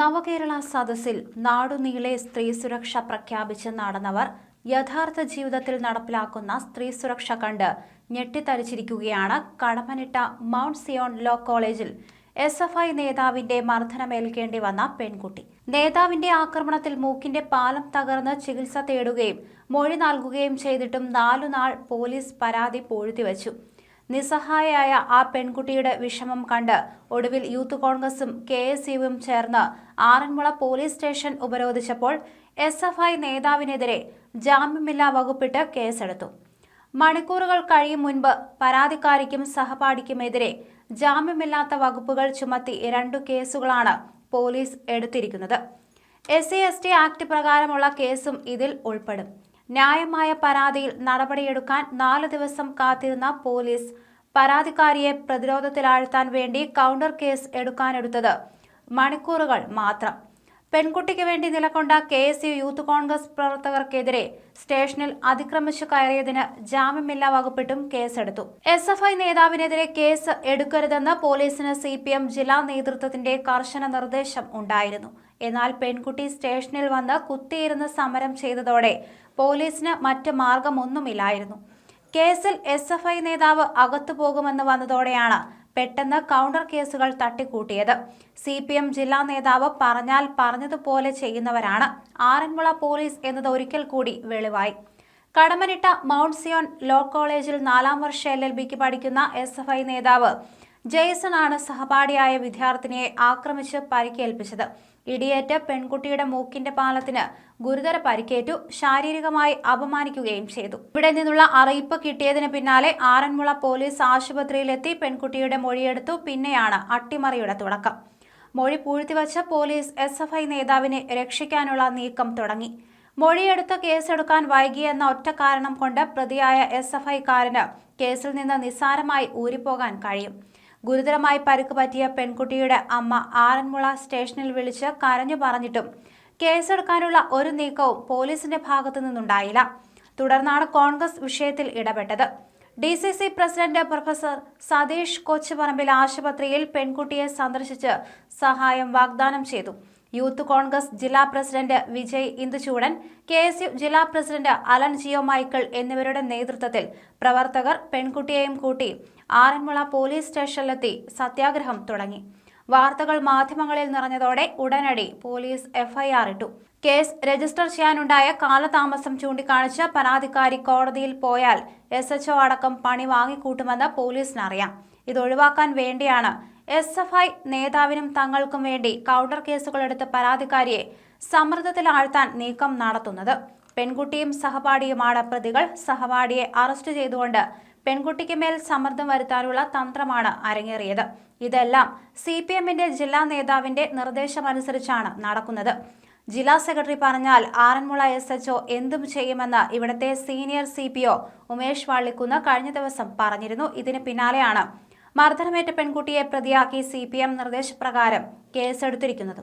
നവകേരള സദസ്സിൽ നാടുനീളെ സ്ത്രീ സുരക്ഷ പ്രഖ്യാപിച്ച് നടന്നവർ യഥാർത്ഥ ജീവിതത്തിൽ നടപ്പിലാക്കുന്ന സ്ത്രീ സുരക്ഷ കണ്ട് ഞെട്ടിത്തരിച്ചിരിക്കുകയാണ് കടമനിട്ട മൗണ്ട് സിയോൺ ലോ കോളേജിൽ എസ് എഫ് ഐ നേതാവിന്റെ മർദ്ദനമേൽക്കേണ്ടി വന്ന പെൺകുട്ടി. നേതാവിന്റെ ആക്രമണത്തിൽ മൂക്കിന്റെ പാലം തകർന്ന് ചികിത്സ തേടുകയും മൊഴി നൽകുകയും ചെയ്തിട്ടും നാലുനാൾ പോലീസ് പരാതി പൂഴ്ത്തിവച്ചു നിസ്സഹായയായ ആ പെൺകുട്ടിയുടെ വിഷമം കണ്ട് ഒടുവിൽ യൂത്ത് കോൺഗ്രസും കെ എസ് യുവും ചേർന്ന് ആറന്മുള പോലീസ് സ്റ്റേഷൻ ഉപരോധിച്ചപ്പോൾ എസ് എഫ് ഐ നേതാവിനെതിരെ ജാമ്യമില്ലാ വകുപ്പിട്ട് കേസെടുത്തു. മണിക്കൂറുകൾ കഴിയും മുൻപ് പരാതിക്കാരിക്കും സഹപാഠിക്കുമെതിരെ ജാമ്യമില്ലാത്ത വകുപ്പുകൾ ചുമത്തി രണ്ടു കേസുകളാണ് പോലീസ് എടുത്തിരിക്കുന്നത്. S C S T act പ്രകാരമുള്ള കേസും ഇതിൽ ഉൾപ്പെടും. ന്യായമായ പരാതിയിൽ നടപടിയെടുക്കാൻ നാല് ദിവസം കാത്തിരുന്ന പോലീസ് പരാതിക്കാരിയെ പ്രതിരോധത്തിലാഴ്ത്താൻ വേണ്ടി കൗണ്ടർ കേസ് എടുക്കാനെടുത്തത് മണിക്കൂറുകൾ മാത്രം. പെൺകുട്ടിക്ക് വേണ്ടി നിലകൊണ്ട K S U youth Congress പ്രവർത്തകർക്കെതിരെ സ്റ്റേഷനിൽ അതിക്രമിച്ചു കയറിയതിന് ജാമ്യമില്ലാ വകുപ്പിട്ടും കേസെടുത്തു. എസ് എഫ് ഐ നേതാവിനെതിരെ കേസ് എടുക്കരുതെന്ന് പോലീസിന് സി ജില്ലാ നേതൃത്വത്തിന്റെ കർശന നിർദ്ദേശം ഉണ്ടായിരുന്നു. എന്നാൽ പെൺകുട്ടി സ്റ്റേഷനിൽ വന്ന് കുത്തിയിരുന്ന് സമരം ചെയ്തതോടെ പോലീസിന് മറ്റ് മാർഗമൊന്നുമില്ലായിരുന്നു. കേസിൽ എസ് എഫ് ഐ നേതാവ് അകത്തു പോകുമെന്ന് വന്നതോടെയാണ് പെട്ടെന്ന് കൗണ്ടർ കേസുകൾ തട്ടിക്കൂട്ടിയത്. സി പി എം ജില്ലാ നേതാവ് പറഞ്ഞാൽ പറഞ്ഞതുപോലെ ചെയ്യുന്നവരാണ്. ആറന്മുള പോലീസ് എന്നത് ഒരിക്കൽ കൂടി വെളിവായി. കടമനിട്ട മൗണ്ട് സിയോൺ ലോ കോളേജിൽ നാലാം വർഷ എൽ എൽ ബിക്ക് പഠിക്കുന്ന എസ് എഫ് ഐ നേതാവ് ജെയ്സൺ ആണ് സഹപാഠിയായ വിദ്യാർത്ഥിനിയെ ആക്രമിച്ച് പരിക്കേൽപ്പിച്ചത്. ഇടിയേറ്റ് പെൺകുട്ടിയുടെ മൂക്കിന്റെ പാലത്തിന് ഗുരുതര പരിക്കേറ്റു ശാരീരികമായി അപമാനിക്കുകയും ചെയ്തു. ഇവിടെ നിന്നുള്ള അറിയിപ്പ് കിട്ടിയതിന് പിന്നാലെ ആറന്മുള പോലീസ് ആശുപത്രിയിലെത്തി പെൺകുട്ടിയുടെ മൊഴിയെടുത്തു. പിന്നെയാണ് അട്ടിമറിയുടെ തുടക്കം. മൊഴി പൂഴ്ത്തിവച്ച പോലീസ് എസ് എഫ് ഐ നേതാവിനെ രക്ഷിക്കാനുള്ള നീക്കം തുടങ്ങി. മൊഴിയെടുത്ത് കേസെടുക്കാൻ വൈകിയെന്ന ഒറ്റ കാരണം കൊണ്ട് പ്രതിയായ എസ് എഫ് ഐക്കാരന് കേസിൽ നിന്ന് നിസ്സാരമായി ഊരിപ്പോകാൻ കഴിയും. ഗുരുതരമായി പരുക്ക് പറ്റിയ പെൺകുട്ടിയുടെ അമ്മ ആറന്മുള സ്റ്റേഷനിൽ വിളിച്ച് കരഞ്ഞു പറഞ്ഞിട്ടും കേസെടുക്കാനുള്ള ഒരു നീക്കവും പോലീസിന്റെ ഭാഗത്തു നിന്നുണ്ടായില്ല. തുടർന്നാണ് കോൺഗ്രസ് വിഷയത്തിൽ ഇടപെട്ടത്. D C C president professor Satheesh Kochuparambil ആശുപത്രിയിൽ പെൺകുട്ടിയെ സന്ദർശിച്ച് സഹായം വാഗ്ദാനം ചെയ്തു. യൂത്ത് കോൺഗ്രസ് ജില്ലാ president Vijay Induchoodan K S U ജില്ലാ പ്രസിഡന്റ് അലൻ ജിയോ മൈക്കിൾ എന്നിവരുടെ നേതൃത്വത്തിൽ പ്രവർത്തകർ പെൺകുട്ടിയെയും കൂട്ടി ആറന്മുള പോലീസ് സ്റ്റേഷനിലെത്തി സത്യാഗ്രഹം തുടങ്ങി. വാർത്തകൾ മാധ്യമങ്ങളിൽ നിറഞ്ഞതോടെ ഉടനടി പോലീസ് എഫ്ഐആർ ഇട്ടു. കേസ് രജിസ്റ്റർ ചെയ്യാനുണ്ടായ കാലതാമസം ചൂണ്ടിക്കാണിച്ച് പരാതിക്കാരി കോടതിയിൽ പോയാൽ എസ് അടക്കം പണി വാങ്ങിക്കൂട്ടുമെന്ന് പോലീസിനറിയാം. ഇതൊഴിവാക്കാൻ വേണ്ടിയാണ് എസ് എഫ് ഐ നേതാവിനും തങ്ങൾക്കും വേണ്ടി കൗണ്ടർ കേസുകളെടുത്ത് പരാതിക്കാരിയെ സമ്മർദ്ദത്തിലാഴ്ത്താൻ നീക്കം നടത്തുന്നത്. പെൺകുട്ടിയും സഹപാഠിയുമാണ് പ്രതികൾ. സഹപാഠിയെ അറസ്റ്റ് ചെയ്തുകൊണ്ട് പെൺകുട്ടിക്ക് മേൽ സമ്മർദ്ദം വരുത്താനുള്ള തന്ത്രമാണ് അരങ്ങേറിയത്. ഇതെല്ലാം സി പി എമ്മിന്റെ ജില്ലാ നേതാവിന്റെ നിർദ്ദേശമനുസരിച്ചാണ് നടക്കുന്നത്. ജില്ലാ സെക്രട്ടറി പറഞ്ഞാൽ ആറന്മുള എസ് എച്ച് ഒ എന്തും ചെയ്യുമെന്ന് ഇവിടുത്തെ senior C P O Umesh Vallikkunnu കഴിഞ്ഞ ദിവസം പറഞ്ഞിരുന്നു. ഇതിന് പിന്നാലെയാണ് മർദ്ദനമേറ്റ പെൺകുട്ടിയെ പ്രതിയാക്കി സി പി എം നിർദ്ദേശപ്രകാരം കേസെടുത്തിരിക്കുന്നത്.